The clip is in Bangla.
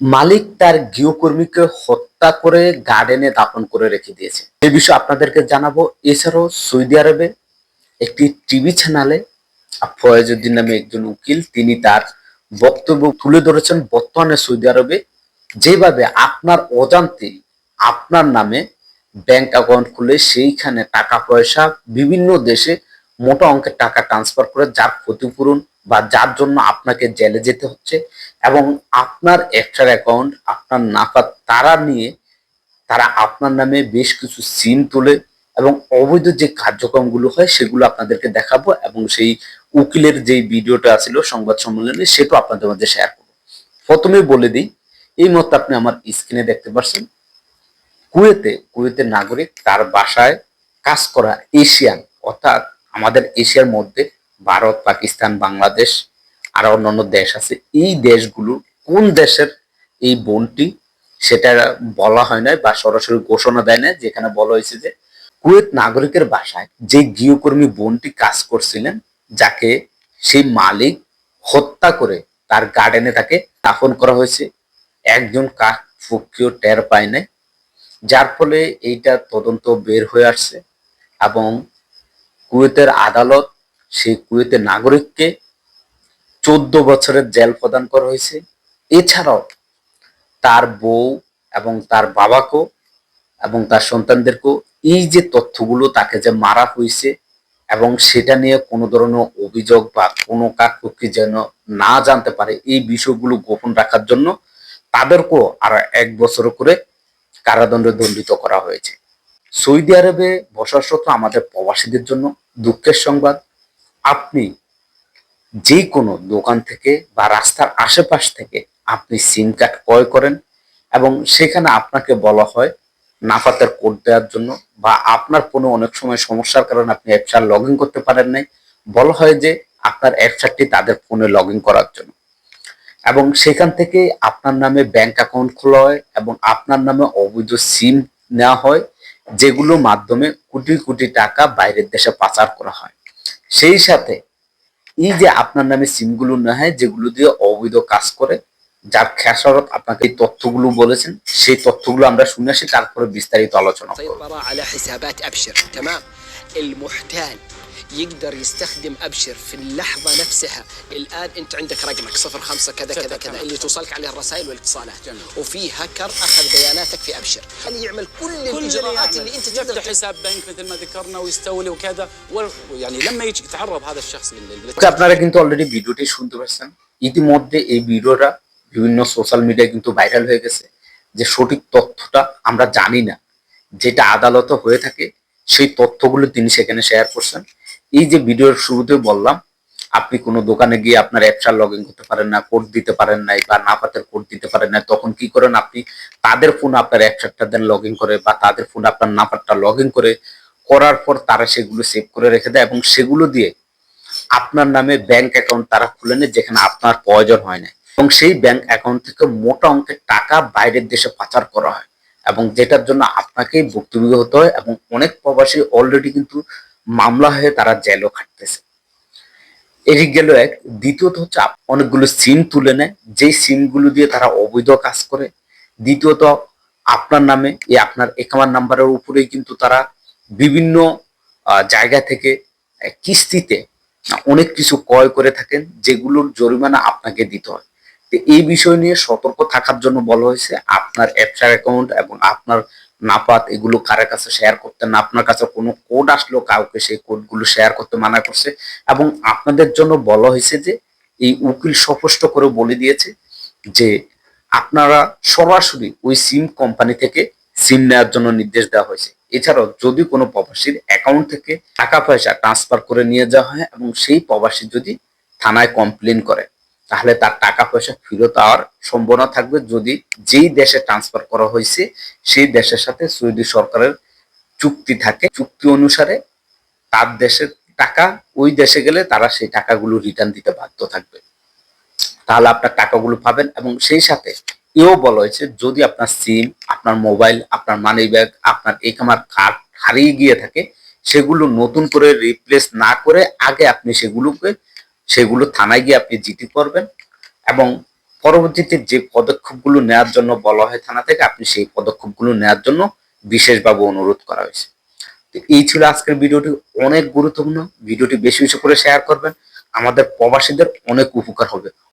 মালিক তার গৃহকর্মীকে হত্যা করে গার্ডেনে দাপন করে রেখে দিয়েছে। এই বিষয়ে আপনাদেরকে জানাব। এছাড়াও সৌদি আরবে একটি টিভি চ্যানেলে ফয়েজউদ্দিন নামে একজন উকিল, তিনি তার বক্তব্য তুলে ধরেছেন বর্তমানে সৌদি আরবে। যেভাবে আপনার অজান্তে আপনার নামে ব্যাংক অ্যাকাউন্ট খুলে সেইখানে টাকা পয়সা বিভিন্ন দেশে মোটা অঙ্কের টাকা ট্রান্সফার করে যার ক্ষতিপূরণ বা যার জন্য আপনাকে জেলে যেতে হচ্ছে এবং আপনার একটার অ্যাকাউন্ট আপনার নাফা তারা নিয়ে তারা আপনার নামে বেশ কিছু সিম তোলে এবং অবৈধ যে কার্যক্রমগুলো হয় সেগুলো আপনাদেরকে দেখাবো এবং সেই উকিলের যে ভিডিওটা ছিল সংবাদ সম্মেলনে সেটাও আপনাদের মধ্যে শেয়ার করব। প্রথমে বলে দিই, এই মতো আপনি আমার স্ক্রিনে দেখতে পাচ্ছেন কুয়েতে কুয়েতের নাগরিক তার বাসায় কাজ করা এশিয়ান, অর্থাৎ আমাদের এশিয়ার মধ্যে, ভারত, পাকিস্তান, বাংলাদেশ আর অন্যান্য দেশ আছে। এই দেশগুলো কোন দেশের এই বনটি সেটা বলা হয় না বা সরাসরি ঘোষণা দেয় না যেখানে বলা হয়েছে যে কুয়েত নাগরিকের বাসায় যে গৃহকর্মী বোনটি কাজ করছিলেন, যাকে সেই মালিক হত্যা করে তার গার্ডেনে তাকে দাফন করা হয়েছে। একজন কাক ফুকিও টের পায় নাই, যার ফলে এইটা তদন্ত বের হয়ে আসছে এবং কুয়েতের আদালত সেই কুয়েতের নাগরিককে চোদ্দ বছরের জেল প্রদান করা হয়েছে। এছাড়াও তার বউ এবং তার বাবাকেও এবং তার সন্তানদেরকেও এই যে তথ্যগুলো তাকে যে মারা হয়েছে এবং সেটা নিয়ে কোনো ধরনের অভিযোগ বা কোনো কাকপক্ষী যেন না জানতে পারে, এই বিষয়গুলো গোপন রাখার জন্য তাদেরকেও আর এক বছর করে কারাদণ্ডে দণ্ডিত করা হয়েছে। সৌদি আরবে বসবাসরত আমাদের প্রবাসীদের জন্য দুঃখের সংবাদ। আপনি যে কোনো দোকান থেকে বা রাস্তার আশেপাশ থেকে আপনি সিম কার্ড ক্রয় করেন এবং সেখানে আপনাকে বলা হয় নাফাতের কোড দেওয়ার জন্য বা আপনার কোনো অনেক সময় সমস্যার কারণে আপনি অ্যাপসার লগ ইন করতে পারেন নাই। বলা হয় যে আপনার অ্যাপসারটি তাদের ফোনে লগ ইন করার জন্য। এবং সেখান থেকে আপনার নামে ব্যাংক অ্যাকাউন্ট খোলা হয় এবং আপনার নামে অবৈধ সিম নেওয়া হয়, যেগুলোর মাধ্যমে কোটি কোটি টাকা বাইরের দেশে পাচার করা হয়। সেই সাথে এই যে আপনার নামে সিমগুলো না হয় যেগুলো দিয়ে অবৈধ কাজ করে যার খেসারত আপনাকে এই তথ্যগুলো বলেছেন সেই তথ্যগুলো আমরা শুনে আসি তারপরে বিস্তারিত আলোচনা করব سيطرة على حسابات أبشر تمام المحتال يقدر يستخدم أبشر في اللحظة نفسها الآن أنت عندك رقمك صفر خمسة كذا كذا كذا اللي توصلك عليه الرسائل والاتصالات وفي هكر أخذ بياناتك في أبشر اللي يعمل كل, كل الإجراءات اللي, اللي أنت يفتح تقدر حساب بنك مثل ما ذكرنا ويستولي وكذا وال- يعني لما يجي يتعرض هذا الشخص لل- لل- তো আপনারা কিন্তু অলরেডি ভিডিওটি শুনতে পাচ্ছেন ইতিমধ্যে এই ভিডিওটা বিভিন্ন সোশ্যাল মিডিয়ায় কিন্তু ভাইরাল হয়ে গেছে যে সঠিক তথ্যটা আমরা জানি না। যেটা আদালতে হয়ে থাকে, সেই তথ্যগুলো তিনি সেখানে শেয়ার করছেন। এই যে ভিডিওর শুরুতে বললাম, আপনি কোনো দোকানে গিয়ে আপনার অ্যাপসার লগ ইন করতে পারেন না কোড দিতে পারেন নাই বা না পাতের কোড দিতে পারেন না তখন কি করেন আপনি? তাদের ফোন আপনার অ্যাপসারটা দেন লগ ইন করে বা তাদের ফোন আপনার নাম্বারটা লগ ইন করে, করার পর তারা সেগুলো সেভ করে রেখে দেয় এবং সেগুলো দিয়ে আপনার নামে ব্যাংক অ্যাকাউন্ট তারা খুলে নেয় যেখানে আপনার প্রয়োজন হয় না এবং সেই ব্যাংক অ্যাকাউন্ট থেকে মোটা অঙ্কের টাকা বাইরের দেশে পাচার করা হয় এবং যেটার জন্য আপনাকেই ভুক্তভোগী হতে হয় এবং অনেক প্রবাসী অলরেডি কিন্তু মামলা হয়ে তারা জেলও খাটতেছে। এদিক গেল এক, দ্বিতীয়ত হচ্ছে অনেকগুলো সিম তুলে নেয়। যেই সিমগুলো দিয়ে তারা অবৈধ কাজ করে। দ্বিতীয়ত, আপনার নামে, এই আপনার একামার নাম্বারের উপরেই কিন্তু তারা বিভিন্ন জায়গা থেকে কিস্তিতে, অনেক কিছু ক্রয় করে থাকেন, যেগুলোর জরিমানা আপনাকে দিতে হয়। এই বিষয় নিয়ে সতর্ক থাকার জন্য বলা হয়েছে, আপনার অ্যাপসার অ্যাকাউন্ট এবং আপনার নাপাত এগুলো কারের কাছে শেয়ার করতে না, আপনার কাছে কোনো কোড আসলো কাউকে সেই কোডগুলো শেয়ার করতে মানা করছে এবং আপনাদের জন্য বলা হয়েছে যে, এই উকিল স্পষ্ট করে বলে দিয়েছে যে, আপনারা সরাসরি ওই সিম কোম্পানি থেকে সিম নেওয়ার জন্য নির্দেশ দেওয়া হয়েছে। এছাড়াও যদি কোনো প্রবাসীর অ্যাকাউন্ট থেকে টাকা পয়সা ট্রান্সফার করে নিয়ে যাওয়া হয় এবং সেই প্রবাসী যদি থানায় কমপ্লেন করে তাহলে তার টাকা পয়সা ফেরত আওয়ার সম্ভাবনা থাকবে যদি যেই দেশে ট্রান্সফার করা হয়েছে, সেই দেশের সাথে সৌদি সরকারের চুক্তি থাকে। চুক্তি অনুসারে তার দেশের টাকা, ওই দেশে গেলে তারা সেই টাকাগুলো রিটার্ন দিতে বাধ্য থাকবে। তাহলে আপনার টাকাগুলো পাবেন এবং সেই সাথে এও বলা হয়েছে, যদি আপনার সিম আপনার মোবাইল আপনার মানি ব্যাগ আপনার এই কামার কার্ড হারিয়ে গিয়ে থাকে, সেগুলো নতুন করে রিপ্লেস না করে আগে আপনি সেগুলোকে সেগুলো থানায় গিয়ে আপনি জিটি করবেন এবং পরবর্তীতে যে পদক্ষেপগুলো নেওয়ার জন্য বলা হয় থানা থেকে, আপনি সেই পদক্ষেপগুলো নেওয়ার জন্য বিশেষভাবে অনুরোধ করা হয়েছে। তো এই ছিল আজকের ভিডিওটি, অনেক গুরুত্বপূর্ণ। ভিডিওটি বেশি বেশি করে শেয়ার করবেন। আমাদের প্রবাসীদের অনেক উপকার হবে।